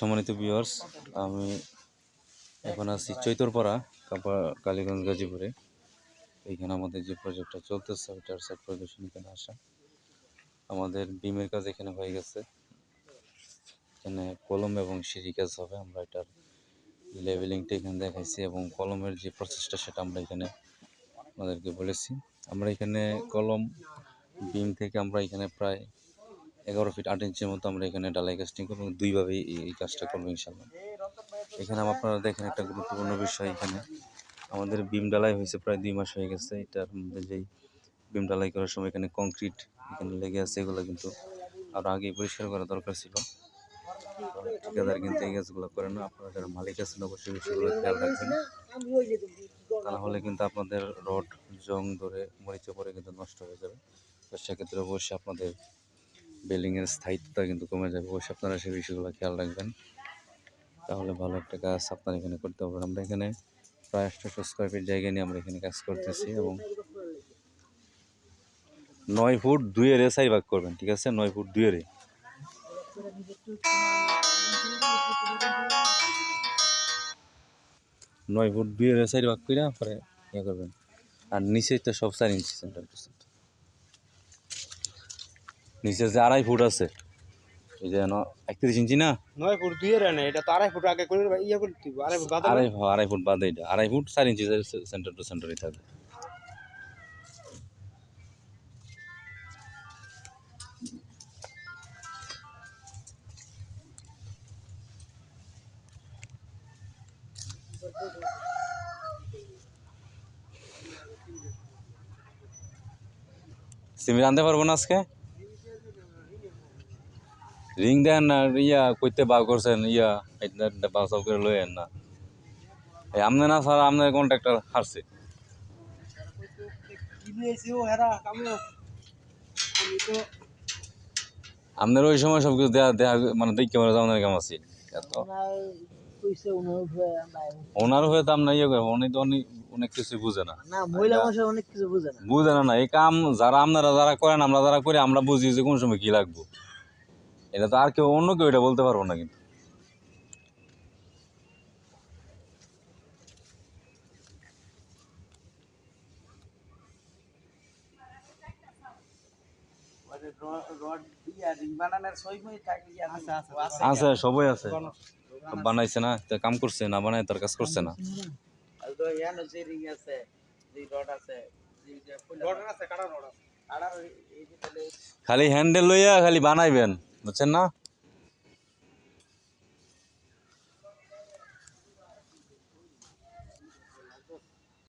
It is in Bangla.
সম্মানিত ভিউয়ার্স আমি এখন আছি চৈতরপাড়া, কাপা, কালীগঞ্জ, গাজীপুরে। এইখানে আমাদের যে প্রজেক্টটা চলতেছে, ওইটার সাইড প্রদর্শন এখানে আসা। আমাদের বিমের কাজ এখানে হয়ে গেছে। এখানে কলম এবং সিঁড়ি কাজ হবে, আমরা এটার লেভেলিংটা এখানে দেখাইছি এবং কলমের যে প্রসেসটা সেটা আমরা এখানে আমাদেরকে বলেছি। আমরা এখানে কলম, বিম থেকে আমরা এখানে প্রায় এগারো ফিট আট ইঞ্চির মতো আমরা এখানে ডালাই কাস্টিং করব দুইভাবে এই- কাজটা করব ইনশাল্লাহ এখানে আপনারা দেখেন একটা গুরুত্বপূর্ণ বিষয় এখানে। আমাদের বিম ডালাই হয়েছে প্রায় দুই মাস হয়ে গেছে। এটার মধ্যে যেই বিম ডালাই করার সময় এখানে কংক্রিট এখানে লেগে আছে, এগুলো কিন্তু আরও আগে পরিষ্কার করা দরকার ছিল। ঠিকাদার কিন্তু এই কাজগুলো করে না। আপনারা যারা মালিক আছেন, অবশ্যই বিষয়গুলো খেয়াল রাখবেন। তা না হলে কিন্তু আপনাদের রড, জং ধরে মরিচে পরে কিন্তু নষ্ট হয়ে যাবে। তো সেক্ষেত্রে অবশ্যই আপনাদের বিল্ডিংয়ের স্থায়িত্বটা কিন্তু কমে যাবে। অবশ্যই আপনারা সেই বিষয়গুলো খেয়াল রাখবেন। তাহলে ভালো একটা কাজ আপনারা এখানে করতে পারবেন। আমরা এখানে প্রায় আটশোশো স্কোয়ার ফিট জায়গা নিয়ে আমরা এখানে কাজ করতেছি এবং নয় ফুট দুইয়ের সাই ভাগ করবেন, ঠিক আছে? নয় ফুট দুইয়ের। নয় ফুট দুইয়ের সাইড ভাগ করে পরে ইয়ে করবেন। আর নিচে তো সব চার ইঞ্চি সেন্টার পার্সেন্ট নিচে যে আড়াই ফুট আছে। এই যে একত্রিশ ইঞ্চি না? নয় ফুট দুই এর না এটা তো আড়াই ফুট আগে করে ইয়ে করে দিব আড়াই ফুট বাদ আড়াই আড়াই ফুট বাদে এটা আড়াই ফুট চার ইঞ্চি সেন্টার টু সেন্টারই থাকবে সিমি আনতে পারব না আজকে? রিং দেন না ইয়া কইতে বা করছেন, ইয়া এটা বা সব করে লইয়েন না। এই আমনে না স্যার আপনার কন্ট্রাক্টর হারছে। আপনার ওই সময় সব কিছু দেয়া দেয়া মানে দেখতে পারে আপনার কেমন আছে। ওনার হয়ে তো আপনার ইয়ে উনি তো অনেক অনেক কিছু বুঝে না। বুঝে না না, এই কাম যারা আপনারা যারা করেন, আমরা যারা করি, আমরা বুঝি যে কোন সময় কি লাগবো। এটা তো আর কেউ, অন্য কেউ এটা বলতে পারব না কিন্তু। আছে সবই আছে। বানাইছে না, তা কাম করছে না, বানায়, তার কাজ করছে না। খালি হ্যান্ডেল লইয়া খালি বানাইবেন। বুঝছেন না